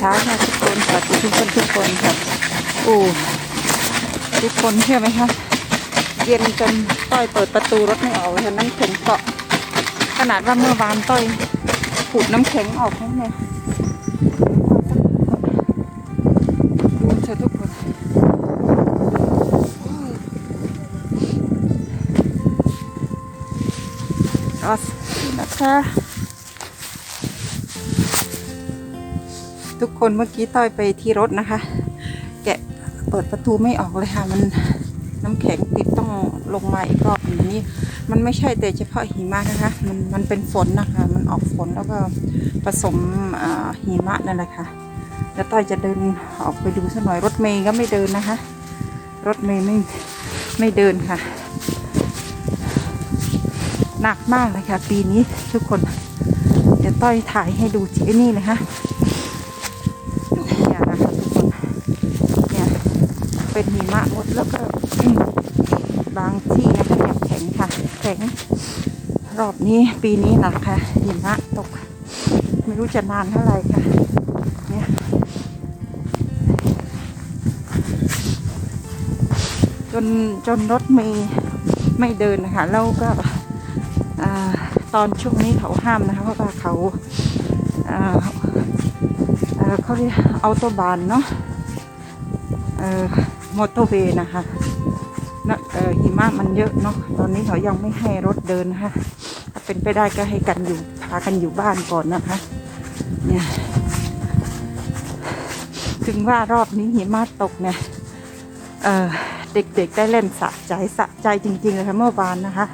ช้าค่ะทุกคนสวัสดีทุกคนทุกคนค่ะโอ้ทุกคนเชื่อไหมคะเย็นจนต้อยเปิดประตูรถไม่ออกเลยค่น้ำแข็งเกาะขนาดว่าเมื่อวานต้อยขูดน้ำแข็งออกให้เนี่ยดูเถอะทุกคนรอสนะคะ ทุกคนเมื่อกี้ต้อยไปที่รถนะคะ แกะเปิดประตูไม่ออกเลยค่ะ มันน้ำแข็งติดต้องลงมาอีกรอย่างนี้มันไม่ใช่แต่เฉพาะหิมะนะคะ มันมันเป็นฝนนะคะ มันออกฝนแล้วก็ผสมหิมะนั่นแหละค่ะแล้วต้อยจะเดินออกไปดูสักหน่อยรถเมย์ก็ไม่เดินนะคะ รถเมย์ไม่ไม่เดินค่ะหนักมากเลยค่ะ ปีนี้ทุกคน เดี๋ยวต้อยถ่ายให้ดูที่นี่นะคะ เนี่ยนะคะทุกคนเนี่ย เป็นหิมะหมดแล้วก็บางที่นะคะยังแข็งค่ะ แข็งรอบนี้ปีนี้หนักค่ะหิมะตก ไม่รู้จะนานเท่าไหร่ค่ะเนี่ยจนจนรถเมย์ไม่เดินนะคะแล้วก็อ่าตอนช่วงนี้เขาห้ามนะคะเพราะว่าเขาอ่าเขาเรียกออโตบานเนาะเอ่อ มอเตอร์เวย์นะคะนะหิมะมันเยอะเนาะตอนนี้เขายังไม่ให้รถเดินนะคะถ้าเป็นไปได้ก็ให้กันอยู่พากันอยู่บ้านก่อนนะคะ เนี่ยถึงว่ารอบนี้หิมะตกเนี่ยเเด็กๆได้เล่นสะใจสะใจจริงๆเลยค่ะเมื่อวานนะคะ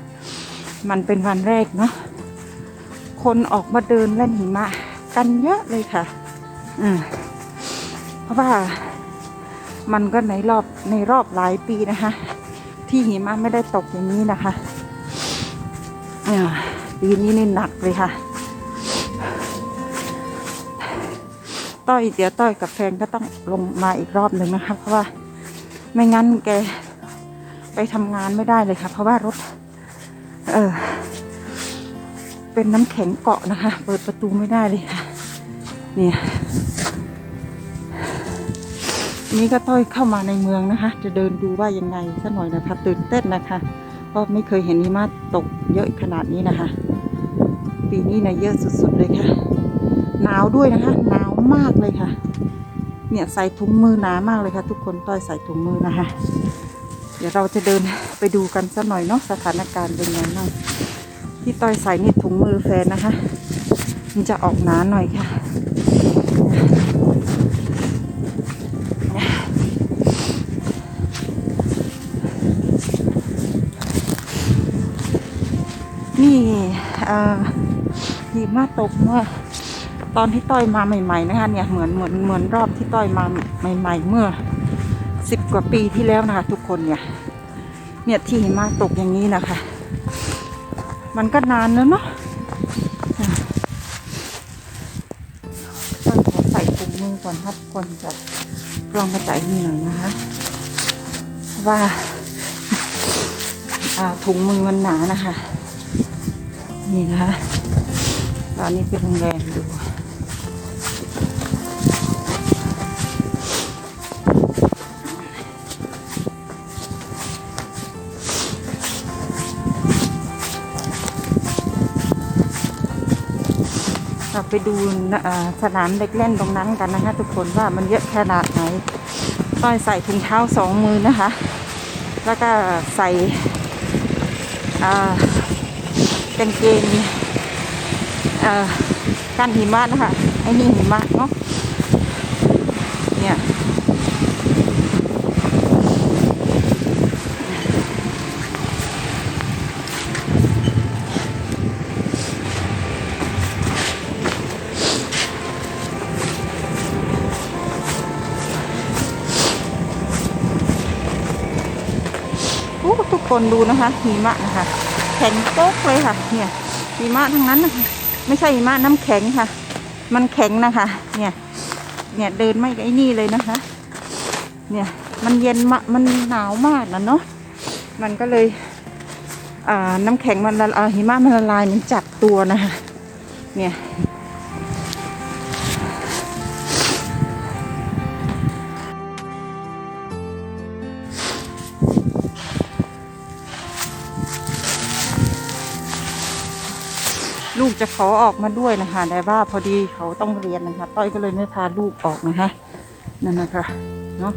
มันเป็นวันแรกเนาะคนออกมาเดินเล่นหิมะ กันเยอะเลยค่ะ อืมเพราะว่า มันก็ในรอบในรอบหลายปีนะคะ ที่หิมะไม่ได้ตกอย่างนี้นะคะอ่าปีนี้นี่หนักเลยค่ะ ต้อยเดี๋ยวต้อยกับแฟนก็ต้องลงมาอีกรอบหนึ่งนะคะ เพราะว่าไม่งั้นแกไปทำงานไม่ได้เลยค่ะ เพราะว่ารถ เออเป็นน้ำแข็งเกาะนะคะ เปิดประตูไม่ได้เลยค่ะ เนี่ย นี่ก็ต้อยเข้ามาในเมืองนะคะ จะเดินดูว่ายังไงสักหน่อยนะคะ ตื่นเต้นนะคะเพราะไม่เคยเห็นหิมะตกเยอะขนาดนี้นะคะ ปีนี้นะเยอะสุดๆเลยค่ะ หนาวด้วยนะคะ หนาวมากเลยค่ะ เนี่ยใส่ถุงมือหนามากเลยค่ะ ทุกคนต้อยใส่ถุงมือนะคะ เดี๋ยวเราจะเดินไปดูกันสักหน่อยเนาะสถานการณ์เป็นไงบ้างที่ต้อยใส่นี่ถุงมือแฟนนะคะ มันจะออกหนาหน่อยค่ะ นี่หิมะตกเมื่อตอนที่ต้อยมาใหม่ๆนะคะเนี่ยเหมือนเหมือนเหมือนรอบที่ต้อยมาใหม่ ๆ เมื่อสิบกว่าปีที่แล้วนะคะ ทุกคนเนี่ย เนี่ยที่หิมะตกอย่างนี้นะคะ มันก็นานแล้วเนาะต้องขอใส่ถุงมือก่อนครับคนจะลองกระจายนี่หน่อยนะคะว่าอ่าถุงมือมันหนานะคะ นี่นะคะตอนนี้เป็นโรงแรมดูเราไปดูสนามเด็กเล่นตรงนั้นกันนะคะ ทุกคนว่ามันเยอะขนาดไหนต้อยใส่ถุงเท้าสองมือนะคะ แล้วก็ใส่อ่า กางเกงเอ่อกันหิมะนะคะไอ้นี่หิมะเนาะเนี่ยโอ้ทุกคนดูนะคะหิมะนะคะ แข็งโป๊กเลยค่ะ เนี่ยหิมะทั้งนั้นนะคะไม่ใช่หิมะน้ำแข็งค่ะ มันแข็งนะคะ เนี่ย เนี่ยเดินไม่ไอ้นี่เลยนะคะ เนี่ยมันเย็นมะมันหนาวมากนะเนาะ มันก็เลย อ่าน้ำแข็งมันละอ่าหิมะมันละลายมันจับตัวนะคะ เนี่ย ลูกจะขอออกมาด้วยนะคะแต่ว่าพอดีเขาต้องเรียนนะคะ ต้อยก็เลยไม่พาลูกออกนะคะนั่นนะคะเนาะ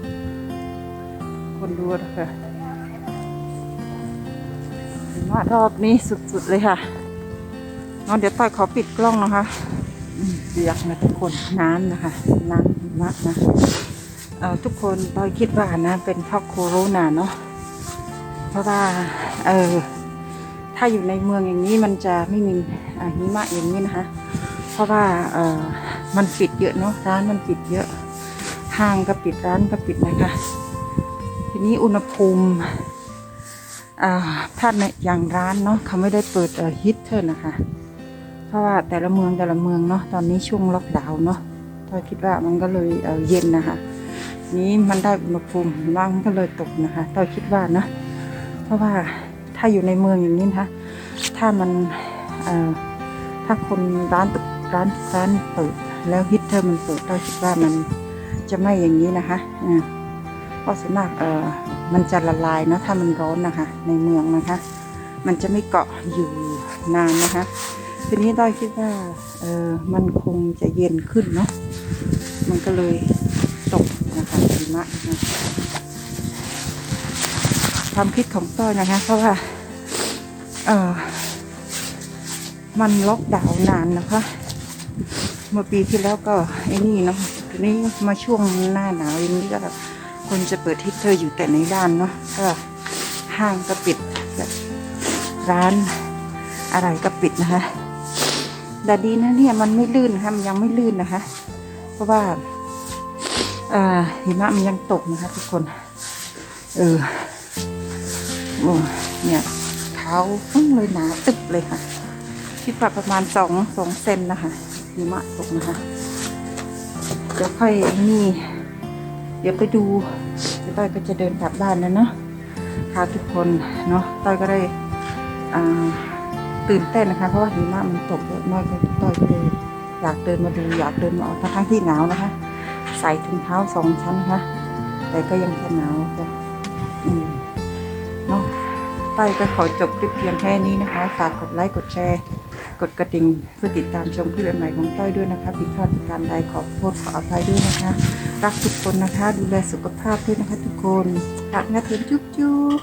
คนดูนะคะมารอบนี้สุดๆเลยค่ะเนาะเดี๋ยวต้อยขอปิดกล้องนะคะเปียกนะทุกคนน้ำนะคะน้ำหิมะนะเออทุกคนต้อยคิดว่านะเป็นเพราะโคโรนาเนาะเพราะว่าเออถ้าอยู่ในเมืองอย่างนี้มันจะไม่มี หิมะอย่างนี้นะคะ เพราะว่าเออมันปิดเยอะเนาะร้านมันปิดเยอะห้างก็ปิดร้านก็ปิดนะคะ ทีนี้อุณหภูมิอ่าถ้าในอย่างร้านเนาะเขาไม่ได้เปิดฮีตเตอร์นะคะ เพราะว่าแต่ละเมืองแต่ละเมืองเนาะตอนนี้ช่วงล็อกดาวน์เนาะก็คิดว่ามันก็เลยเย็นนะคะ นี้มันได้อุณหภูมิบ้างมันก็เลยตกนะคะต้อคิดว่านะ เพราะว่าถ้าอยู่ในเมืองอย่างนี้นะคะถ้ามันอ ถ้าคนร้านตึกร้านร้านเปิด แล้วฮีตเตอร์มันเปิดต้อยคิดว่ามันจะไม่อย่างนี้นะคะอ่เพราะส่วนมากเอ่อมันจะละลายเนอะถ้ามันร้อนนะคะ ในเมืองนะคะ มันจะไม่เกาะอยู่นานนะคะทีนี้ต้อยคิดว่าเออมันคงจะเย็นขึ้นเนาะมันก็เลยตกนะคะหิมะนะคะความคิดของต้อยนะคะ เพราะว่าเออ มันล็อกดาวน์นานนะคะ เมื่อปีที่แล้วก็ไอ้นี่เนาะทีนี้มาช่วงหน้าหนาวอย่างนี้ก็คนจะเปิดฮีตเตอร์อยู่แต่ในบ้านเนาะก็ห้างก็ปิดร้านอะไรก็ปิดนะคะแต่ดีนะเนี่ยมันไม่ลื่นนะคะมันยังไม่ลื่นนะคะ เพราะว่าอ่อหิมะมันยังตกนะคะทุกคน เออเนี่ยเท้าฟุ้งเลยหนาตึบเลยค่ะ คิดว่าประมาณสองสองเซนนะคะหิมะตกนะคะ เดี๋ยวค่อยนี่ เดี๋ยวไปดูเดี๋ยวต้อยก็จะเดินกลับบ้านแล้วเนาะค่ะทุกคนเนาะต้อยก็ได้ตื่นเต้นนะคะ เพราะว่าหิมะมันตกเยอะมากเลยต้อยก็เลยอยากเดินมาดูอยากเดินมาออกทั้งที่หนาวนะคะ ใส่ถุงเท้าสองชั้นนะคะ แต่ก็ยังจะหนาวจ้ะเนาะต้อยก็ขอจบคลิปเพียงแค่นี้นะคะ ฝากกดไลค์กดแชร์ กดกระดิ่งเพื่อติดตามชมคลิปใหม่ของต้อยด้วยนะคะผิดพลาดประการใดขอโทษขออภัยด้วยนะคะ รักทุกคนนะคะ ดูแลสุขภาพด้วยนะคะทุกคนรักนะถึงจุ๊บจุ๊บ